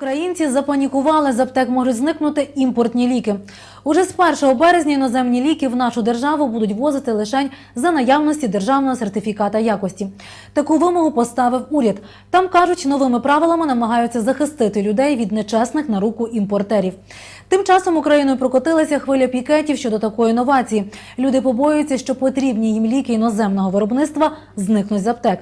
Українці запанікували, з аптек можуть зникнути імпортні ліки. Уже з 1 березня іноземні ліки в нашу державу будуть возити лише за наявності державного сертифіката якості. Таку вимогу поставив уряд. Там кажуть, новими правилами намагаються захистити людей від нечесних на руку імпортерів. Тим часом Україною прокотилася хвиля пікетів щодо такої інновації. Люди побоюються, що потрібні їм ліки іноземного виробництва зникнуть з аптек.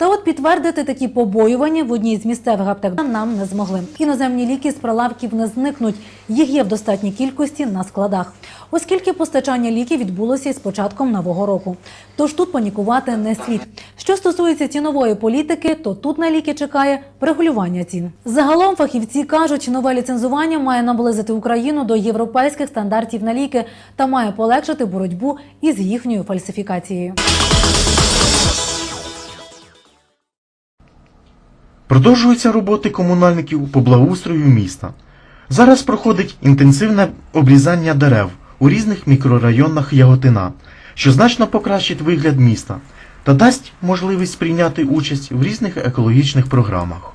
Та от підтвердити такі побоювання в одній з місцевих аптек нам не змогли. Іноземні ліки з прилавків не зникнуть. Їх є в достатній кількості на складах, оскільки постачання ліків відбулося із початком нового року. Тож тут панікувати не слід. Що стосується цінової політики, то тут на ліки чекає регулювання цін. Загалом фахівці кажуть, нове ліцензування має наблизити Україну до європейських стандартів на ліки та має полегшити боротьбу із їхньою фальсифікацією. Продовжуються роботи комунальників по благоустрою міста. Зараз проходить інтенсивне обрізання дерев у різних мікрорайонах Яготина, що значно покращить вигляд міста та дасть можливість прийняти участь в різних екологічних програмах.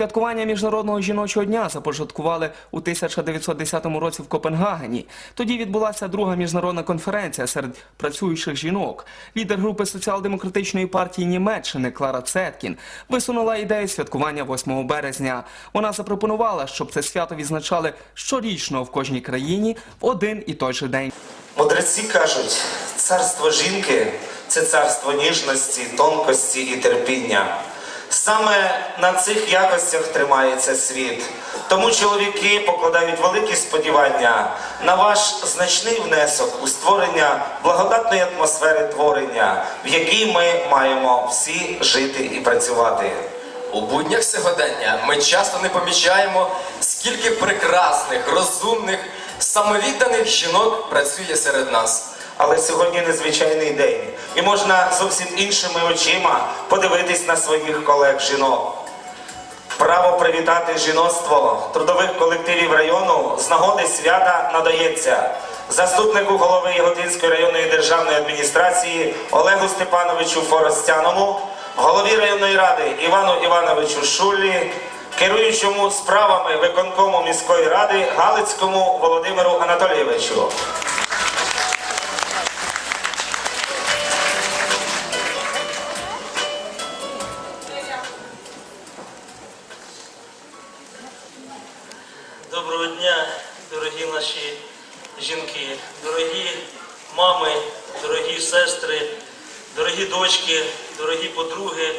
Святкування Міжнародного жіночого дня започаткували у 1910 році в Копенгагені. Тоді відбулася друга міжнародна конференція серед працюючих жінок. Лідер групи соціал-демократичної партії Німеччини Клара Цеткін висунула ідею святкування 8 березня. Вона запропонувала, щоб це свято відзначали щорічно в кожній країні в один і той же день. Мудреці кажуть, царство жінки це царство ніжності, тонкості і терпіння. Саме на цих якостях тримається світ. Тому чоловіки покладають великі сподівання на ваш значний внесок у створення благодатної атмосфери творення, в якій ми маємо всі жити і працювати. У буднях сьогодення ми часто не помічаємо, скільки прекрасних, розумних, самовідданих жінок працює серед нас. Але сьогодні незвичайний день, і можна зовсім іншими очима подивитись на своїх колег жінок. Право привітати жіноцтво трудових колективів району з нагоди свята надається заступнику голови Яготинської районної державної адміністрації Олегу Степановичу Форостяному, голові районної ради Івану Івановичу Шуллі, керуючому справами виконкому міської ради Галицькому Володимиру Анатолійовичу. Доброго дня, дорогі наші жінки, дорогі мами, дорогі сестри, дорогі дочки, дорогі подруги,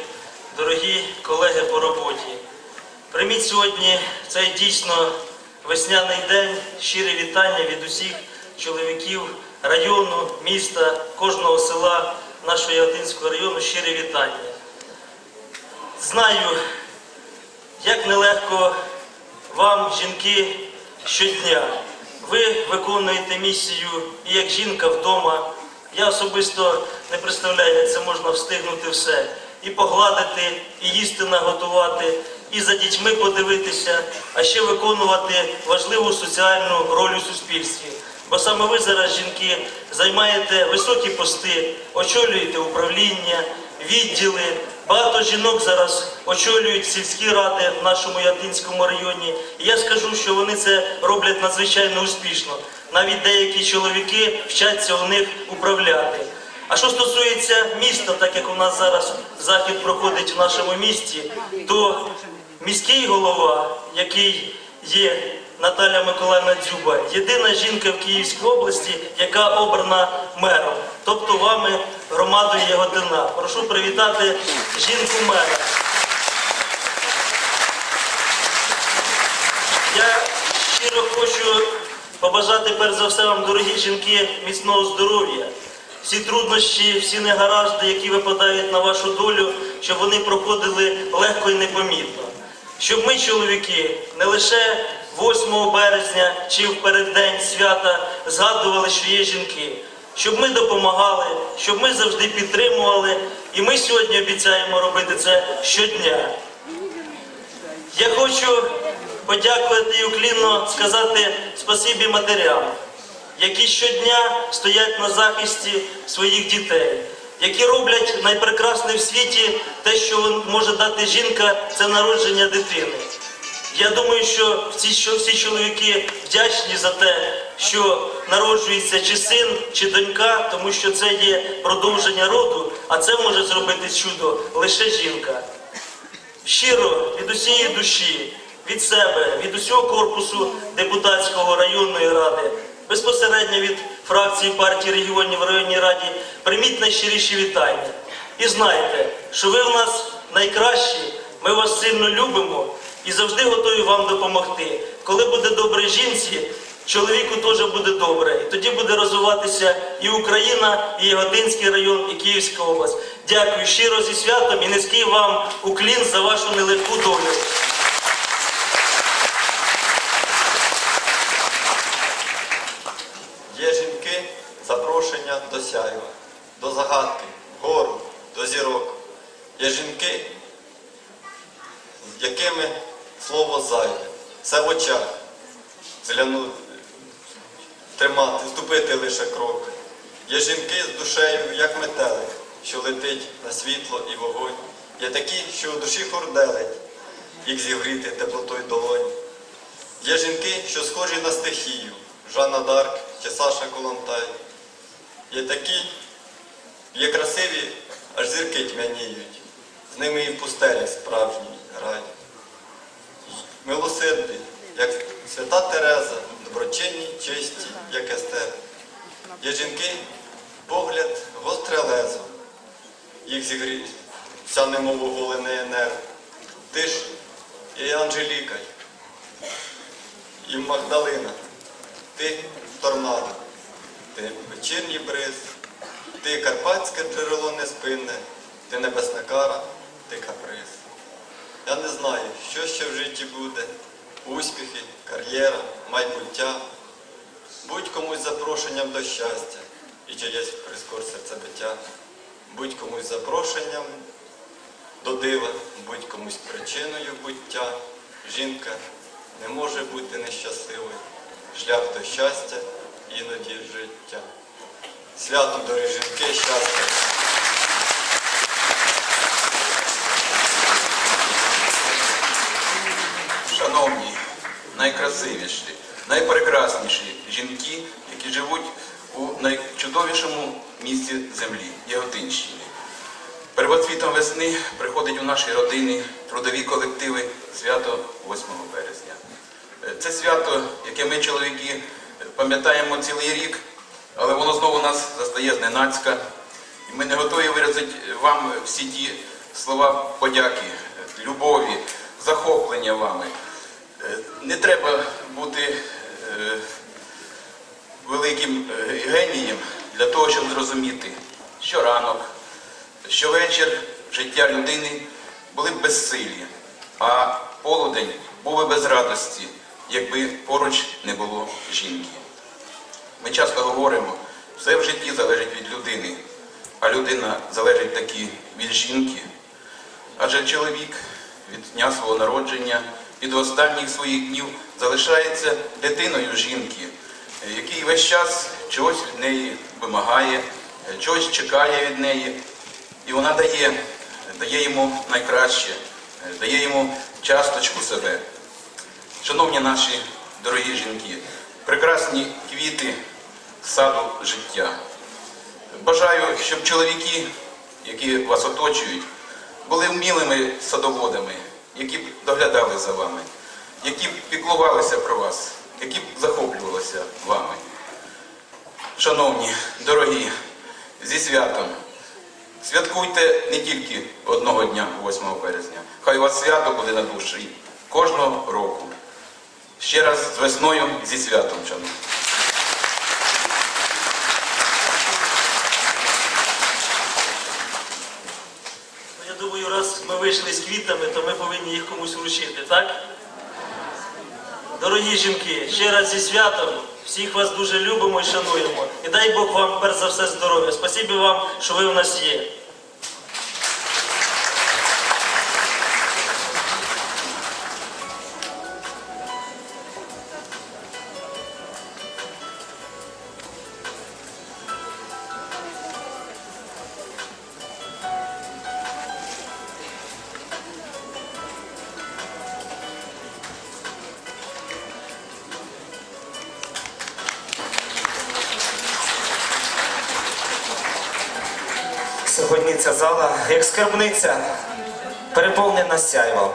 дорогі колеги по роботі. Прийміть сьогодні цей дійсно весняний день щире вітання від усіх чоловіків району, міста, кожного села нашого Яготинського району. Щире вітання. Знаю, як нелегко вам, жінки, щодня. Ви виконуєте місію і як жінка вдома. Я особисто не представляю, як це можна встигнути все. І погладити, і їсти наготувати, і за дітьми подивитися, а ще виконувати важливу соціальну роль у суспільстві. Бо саме ви зараз, жінки, займаєте високі пости, очолюєте управління, відділи. Багато жінок зараз очолюють сільські ради в нашому Ятинському районі. І я скажу, що вони це роблять надзвичайно успішно. Навіть деякі чоловіки вчаться у них управляти. А що стосується міста, так як у нас зараз захід проходить в нашому місті, то міський голова, який є Наталя Миколаївна Дзюба, єдина жінка в Київській області, яка обрана мером, тобто вами громадою Ягодина. Прошу привітати жінку мера. Я щиро хочу побажати перш за все вам, дорогі жінки, міцного здоров'я. Всі труднощі, всі негаразди, які випадають на вашу долю, щоб вони проходили легко і непомітно. Щоб ми, чоловіки, не лише 8 березня чи в переддень свята згадували, що є жінки, щоб ми допомагали, щоб ми завжди підтримували, і ми сьогодні обіцяємо робити це щодня. Я хочу подякувати і уклінно сказати спасибі матерям, які щодня стоять на захисті своїх дітей, які роблять найпрекрасне в світі те, що може дати жінка, це народження дитини. Я думаю, що всі, що всі чоловіки вдячні за те, що народжується чи син, чи донька, тому що це є продовження роду, а це може зробити чудо лише жінка. Щиро від усієї душі, від себе, від усього корпусу депутатського районної ради, безпосередньо від фракції партії регіонів в районній раді, прийміть найщиріші вітання. І знайте, що ви в нас найкращі, ми вас сильно любимо і завжди готові вам допомогти. Коли буде добре жінці, чоловіку теж буде добре. І тоді буде розвиватися і Україна, і Яготинський район, і Київська область. Дякую щиро зі святом і низький вам уклін за вашу нелегку долю. Є жінки запрошення до сяйва, до загадки, вгору, до зірок. Є жінки, з якими слово зайве, все в очах, згляну, тримати, ступити лише крок. Є жінки з душею, як метелик, що летить на світло і вогонь. Є такі, що у душі хорделить, їх зігріти теплотою долонь. Є жінки, що схожі на стихію, Жанна Дарк чи Саша Колонтай. Є такі, є красиві, аж зірки тьмяніють, з ними і в пустелі справжній рай. Милосерді, як свята Тереза, доброчинні, чисті, як Естер. Є жінки, погляд, гостре лезо, їх зігріє вся немов оголений нерв. Ти ж і Анжеліка, і Магдалина, ти торнадо, ти вечірній бриз, ти карпатське джерело неспинне, ти небесна кара, ти каприз. Я не знаю, що ще в житті буде, успіхи, кар'єра, майбуття. Будь комусь запрошенням до щастя і чиєсь прискор серцебиття. Будь комусь запрошенням до дива, будь комусь причиною буття. Жінка не може бути нещасливою. Шлях до щастя іноді життя. Свято дорогі жінки, щастя. Шановні, найкрасивіші, найпрекрасніші жінки, які живуть у найчудовішому місці землі Яготинщині. Первоцвітом весни приходить у наші родини трудові колективи свято 8 березня. Е, Це свято, яке ми, чоловіки, пам'ятаємо цілий рік, але воно знову нас застає зненацька. І ми не готові виразити вам всі ті слова подяки, любові, захоплення вами. Е, Не треба бути е, великим е, генієм для того, щоб зрозуміти, що ранок, що вечір життя людини були б безсилі, а полудень був би без радості, якби поруч не було жінки. Ми часто говоримо, все в житті залежить від людини, а людина залежить таки від жінки. Адже чоловік від дня свого народження і до останніх своїх днів залишається дитиною жінки, який весь час чогось від неї вимагає, чогось чекає від неї. І вона дає, дає йому найкраще, дає йому часточку себе. Шановні наші дорогі жінки, прекрасні квіти саду життя. Бажаю, щоб чоловіки, які вас оточують, були вмілими садоводами, які б доглядали за вами, які б піклувалися про вас, які б захоплювалися вами. Шановні, дорогі, зі святом. Святкуйте не тільки одного дня, 8 березня. Хай у вас свято буде на душі кожного року. Ще раз з весною зі святом, шановні. Ну, Я думаю, раз ми вийшли з квітами, то ми повинні їх комусь вручити, так? Дорогі жінки, ще раз зі святом, всіх вас дуже любимо і шануємо. І дай Бог вам перш за все здоров'я. Спасибі вам, що ви в нас є. Сьогодні ця зала, як скарбниця, переповнена сяйвом.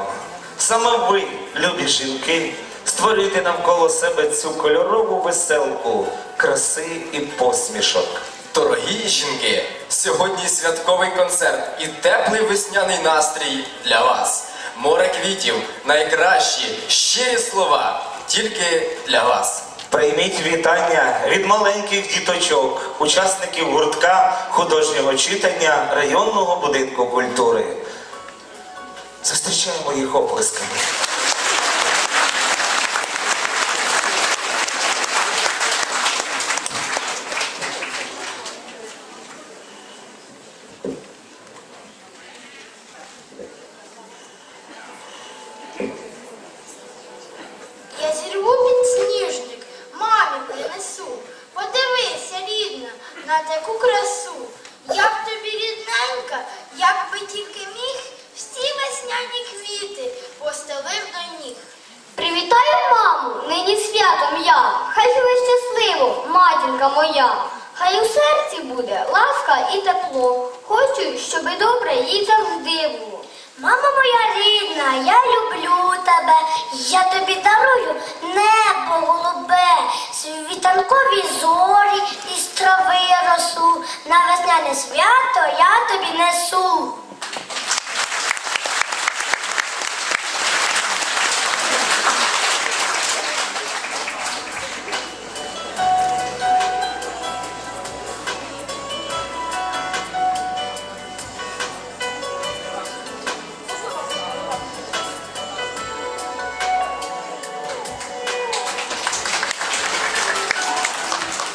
Саме ви, любі жінки, створюєте навколо себе цю кольорову веселку краси і посмішок. Дорогі жінки, сьогодні святковий концерт і теплий весняний настрій для вас. Море квітів найкращі щирі слова тільки для вас. Прийміть вітання від маленьких діточок, учасників гуртка художнього читання районного будинку культури. Зустрічаємо їх оплесками. моя, то я тобі несу.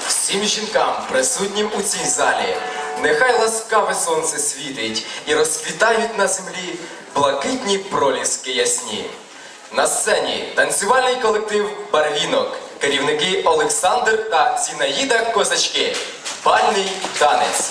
Всім жінкам, присутнім у цій залі нехай ласкаве сонце світить і розквітають на землі блакитні проліски ясні. На сцені танцювальний колектив Барвінок, керівники Олександр та Зінаїда Козачки. Бальний танець.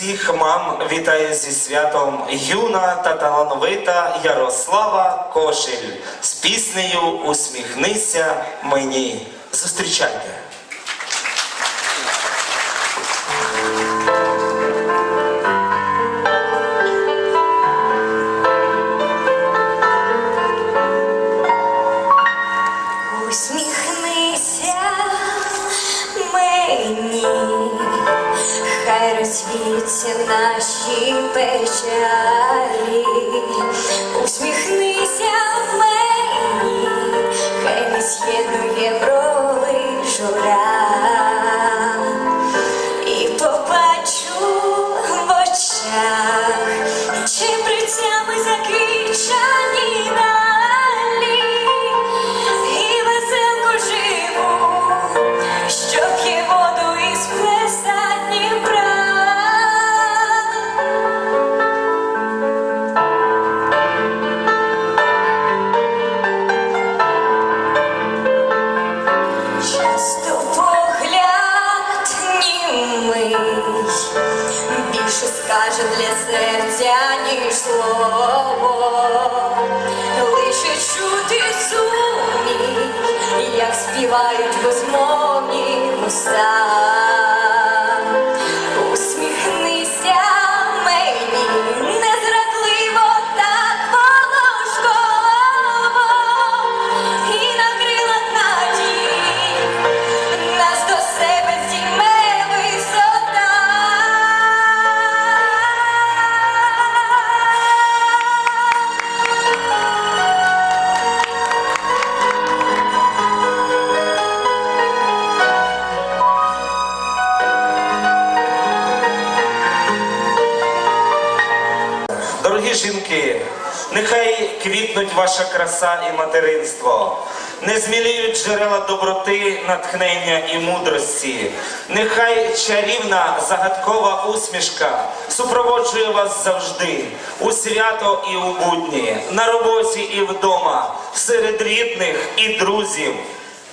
Усіх мам вітає зі святом юна та талановита Ярослава Кошель з піснею Усміхнися мені. Зустрічайте. Ваша краса і материнство, не зміліють джерела доброти, натхнення і мудрості. Нехай чарівна загадкова усмішка супроводжує вас завжди у свято і у будні, на роботі і вдома, серед рідних і друзів.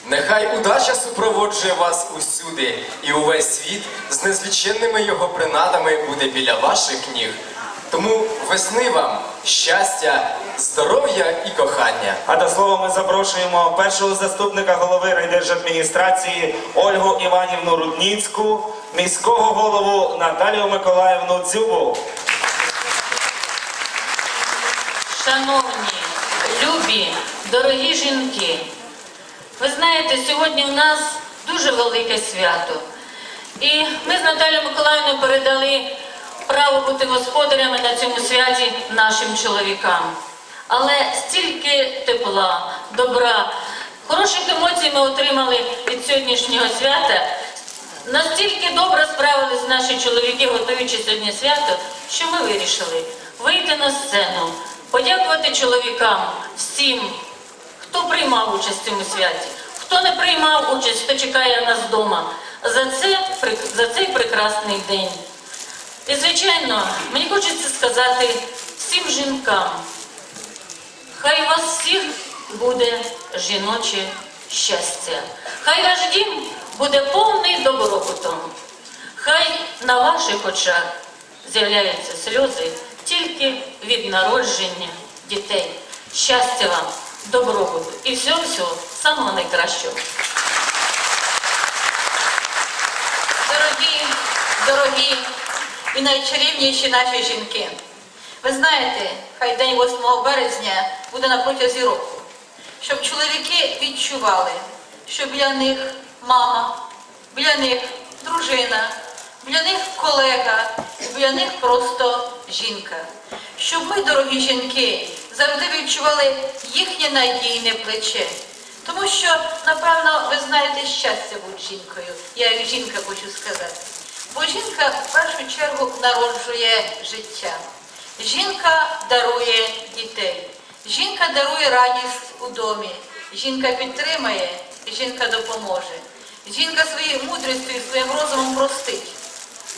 Нехай удача супроводжує вас усюди, і увесь світ з незліченними його принадами буде біля ваших ніг. Тому весни вам щастя, здоров'я і кохання. А до слова ми запрошуємо першого заступника голови райдержадміністрації Ольгу Іванівну Рудніцьку, міського голову Наталію Миколаївну Дзюбу. Шановні, любі, дорогі жінки, ви знаєте, сьогодні у нас дуже велике свято. І ми з Наталією Миколаївною передали право бути господарями на цьому святі нашим чоловікам. Але стільки тепла, добра, хороших емоцій ми отримали від сьогоднішнього свята. Настільки добре справились наші чоловіки, готуючи сьогодні свято, що ми вирішили вийти на сцену, подякувати чоловікам всім, хто приймав участь в цьому святі, хто не приймав участь, хто чекає нас вдома, за, це, за цей прекрасний день. І, звичайно, мені хочеться сказати всім жінкам, хай у вас всіх буде жіноче щастя. Хай ваш дім буде повний добробутом. Хай на ваших очах з'являються сльози тільки від народження дітей. Щастя вам, добробуту і всього-всього самого найкращого. Дорогі, дорогі і найчарівніші наші жінки. Ви знаєте, хай день 8 березня буде на протязі року, щоб чоловіки відчували, що біля них мама, біля них дружина, біля них колега, біля них просто жінка. Щоб ми, дорогі жінки, завжди відчували їхнє надійне плече. Тому що, напевно, ви знаєте щастя бути жінкою. Я як жінка хочу сказати. Бо жінка в першу чергу народжує життя. Жінка дарує дітей. Жінка дарує радість у домі. Жінка підтримає, жінка допоможе. Жінка своєю мудрістю і своїм розумом простить.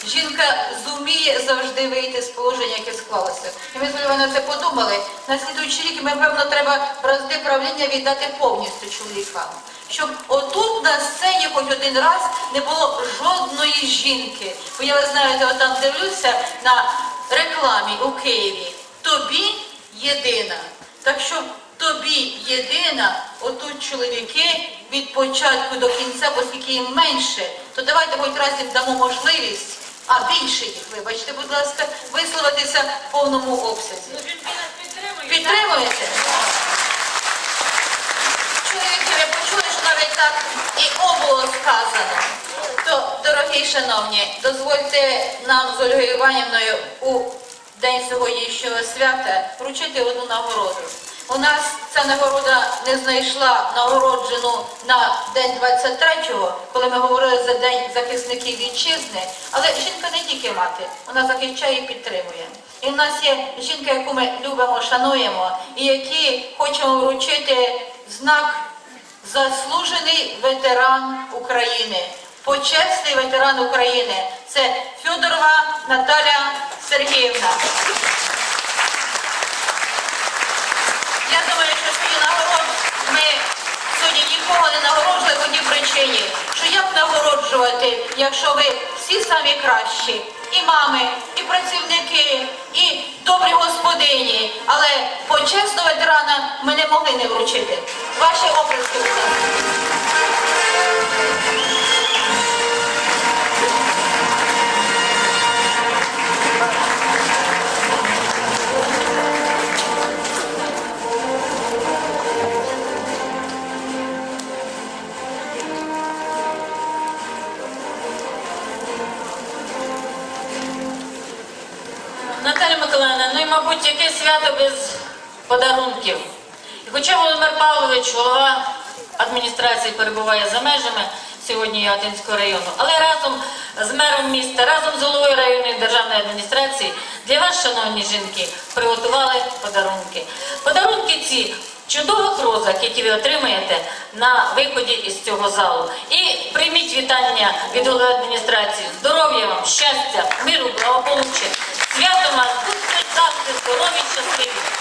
Жінка зуміє завжди вийти з положення, яке склалося. І ми з Ольгою на це подумали. На слідуючий рік ми, певно, треба бразди правління віддати повністю чоловікам. Щоб отут на сцені хоч один раз не було жодної жінки. Бо я ви знаєте, от там дивлюся на рекламі у Києві. Тобі єдина. Так що тобі єдина, отут чоловіки від початку до кінця, оскільки їм менше, то давайте хоч раз їм дамо можливість, а більше їх, вибачте, будь ласка, висловитися в повному обсязі. Підтримуєте? Чоловіки, ви почули, що навіть так і О було сказано. То, дорогі шановні, дозвольте нам з Ольгою Іванівною у день сьогоднішнього свята вручити одну нагороду. У нас ця нагорода не знайшла нагороджену на день 23-го, коли ми говорили за День захисників вітчизни. Але жінка не тільки мати, вона захищає і підтримує. І в нас є жінка, яку ми любимо, шануємо, і які хочемо вручити знак Заслужений ветеран України, почесний ветеран України. Це Федорова Наталя Сергіївна. Я думаю, що свої нагород ми сьогодні нікого не нагороджували по тій причині, що як нагороджувати, якщо ви всі самі кращі, і мами, і працівники, і добрі господині, але почесного ветерана ми не могли не вручити. Ваші оплески. Мабуть, яке свято без подарунків. І хоча Володимир Павлович, голова адміністрації, перебуває за межами сьогодні Яготинського району, але разом з мером міста, разом з головою районної державної адміністрації для вас, шановні жінки, приготували подарунки. Подарунки ці чудових розах, які ви отримаєте на виході із цього залу. І прийміть вітання від голови адміністрації. Здоров'я Свято вас будьте завжди здорові, щасливі.